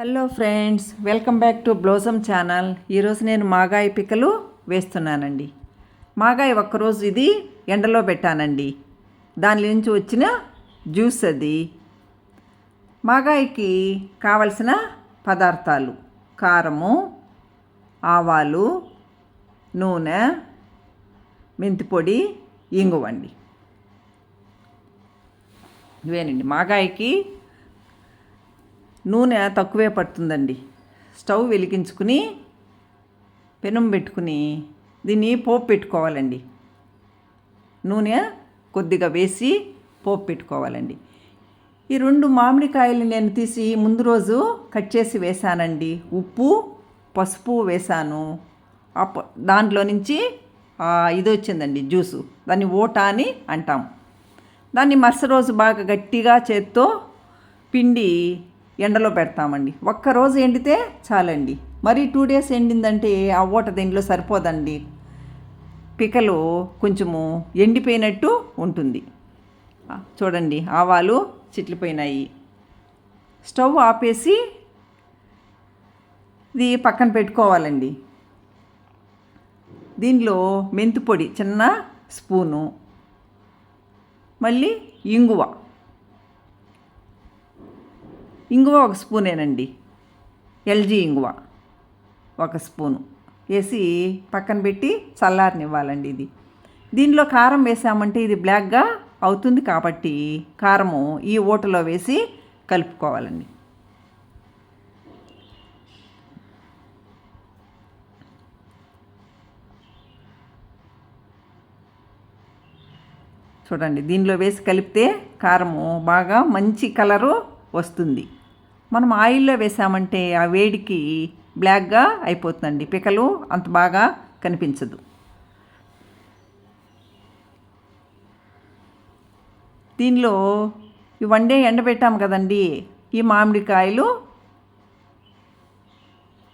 Hello friends welcome back to blossom channel. ఈరోజు నేను మాగాయ పిక్కలు వేస్తున్నానండి. మాగాయ ఒక్కరోజు ఇది ఎండలో పెట్టానండి. దాని నుంచి వచ్చిన జ్యూస్ అది. మాగాయకి కావలసిన పదార్థాలు కారము ఆవాలు నూనె మెంతిపొడి ఇంగువండి. ఇవేనండి. మాగాయకి నూనె తక్కువే పడుతుందండి. స్టవ్ వెలిగించుకుని పెనం పెట్టుకుని దీన్ని పోపు పెట్టుకోవాలండి. నూనె కొద్దిగా వేసి పోపు పెట్టుకోవాలండి. ఈ రెండు మామిడికాయలు నేను తీసి ముందు రోజు కట్ చేసి వేశానండి ఉప్పు పసుపు వేశాను అప్ప దాంట్లో నుంచి ఇది వచ్చిందండి జ్యూసు. దాన్ని ఓటా అని అంటాం. దాన్ని మరుస రోజు బాగా గట్టిగా చేత్తో పిండి ఎండలో పెడతామండి. ఒక్కరోజు ఎండితే చాలండి. మరి టూ డేస్ ఎండిందంటే ఆ ఓట దీంట్లో సరిపోదండి? పికలు కొంచెము ఎండిపోయినట్టు ఉంటుంది. చూడండి ఆవాలు చిట్లిపోయినాయి. స్టవ్ ఆపేసి ఇది పక్కన పెట్టుకోవాలండి. దీనిలో మెంతి పొడి చిన్న స్పూను. మళ్ళీ ఇంగువ. ఇంగువ ఒక స్పూనేనండి. ఎల్జీ ఇంగువ ఒక స్పూను. వేసి పక్కన పెట్టి చల్లారనివ్వాలండి ఇది. దీనిలో కారం వేసామంటే ఇది బ్లాక్గా అవుతుంది కాబట్టి కారము ఈ ఓటలో వేసి కలుపుకోవాలండి. చూడండి దీనిలో వేసి కలిపితే కారము బాగా మంచి కలరు వస్తుంది. మనం ఆయిల్లో వేసామంటే ఆ వేడికి బ్లాక్గా అయిపోతుందండి. పికలు అంత బాగా కనిపించదు. దీనిలో ఈ వండే ఎండబెట్టాము కదండి ఈ మామిడికాయలు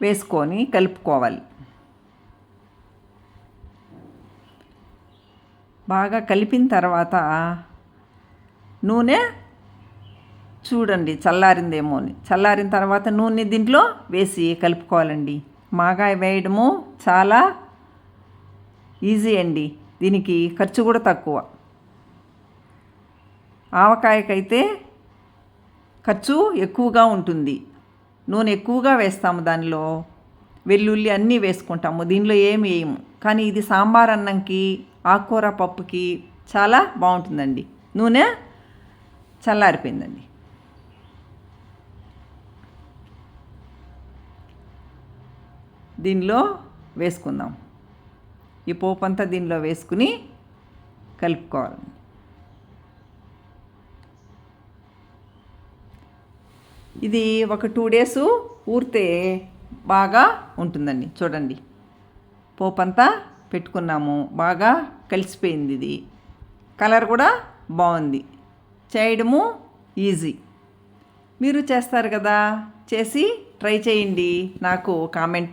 వేసుకొని కలుపుకోవాలి. బాగా కలిపిన తర్వాత నూనె చూడండి చల్లారిందేమో అని. చల్లారిన తర్వాత నూనె దీంట్లో వేసి కలుపుకోవాలండి. మాగాయ వేయడము చాలా ఈజీ అండి. దీనికి ఖర్చు కూడా తక్కువ. ఆవకాయకైతే ఖర్చు ఎక్కువగా ఉంటుంది. నూనె ఎక్కువగా వేస్తాము దానిలో. వెల్లుల్లి అన్నీ వేసుకుంటాము దీనిలో ఏమి వేయము. కానీ ఇది సాంబార్ అన్నంకి ఆకుకూర పప్పుకి చాలా బాగుంటుందండి. నూనె చల్లారిపోయిందండి. దీనిలో వేసుకుందాం. ఈ పోపు అంతా దీనిలో వేసుకుని కలుపుకోవాలి. ఇది ఒక టూ డేస్ ఊరితే బాగా ఉంటుందండి. చూడండి. పోపు అంతా పెట్టుకున్నాము. బాగా కలిసిపోయింది ఇది. కలర్ కూడా బాగుంది. చేయడము ఈజీ. మీరు చేస్తారు కదా? చేసి ట్రై చేయండి. నాకు కామెంట్